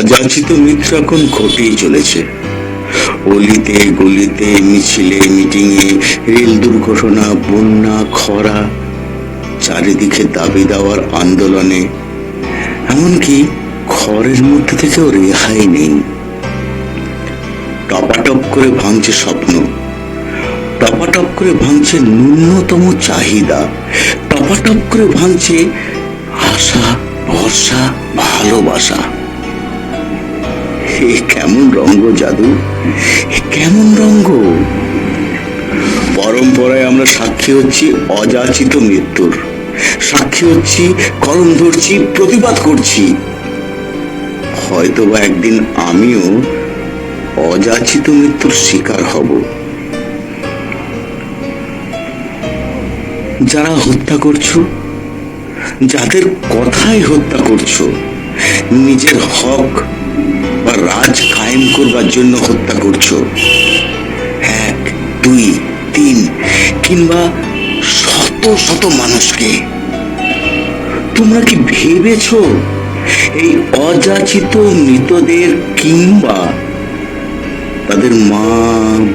অযাচিত এখন ঘটেই চলেছে। অলিতে গলিতে, মিছিলে, মিটিংয়ে, রেল দুর্ঘটনা, বন্যা, খরা, চারিদিকে দাবি দেওয়ার আন্দোলনে। এমনকি ঘরের মধ্যে থেকেও রেহাই নেই। টপাটপ করে ভাঙছে স্বপ্ন। টপাটপ করে ভাঙছে ন্যূনতম চাহিদা। টপাটপ করে ভাঙছে আশা, ভরসা, ভালোবাসা। কেমন রঙ্গ, জাদু? কেমন রঙ্গ? পরম্পরায় আমরা সাক্ষী হচ্ছি অযাচিত মৃত্যুর। সাক্ষী হচ্ছি, কলম ধরছি, প্রতিবাদ করছি। হয়তোবা একদিন আমিও অযাচিত মৃত্যুর শিকার হব। যারা হত্যা করছ, যাদের কথাই হত্যা করছ, নিজের হক কায়েম করবার জন্য হত্যা করছ। এক, দুই, তিন, কিংবা শত শত মানুষকে। তোমরা কি ভেবেছো এই অযাচিত মৃতদের কিংবা তাদের মা,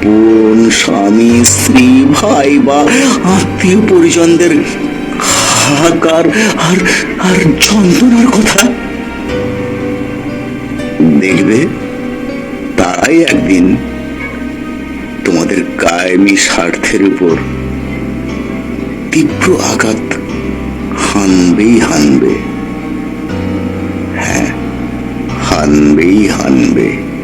বোন, স্বামী, স্ত্রী, ভাই বা আত্মীয় পরিজনদের হাহাকার আর আর যন্ত্রণার কথা? একদিন তোমাদের কায়েমি স্বার্থের উপর তীব্র আঘাত হানবেই হানবে। হ্যাঁ হানবেই হানবে।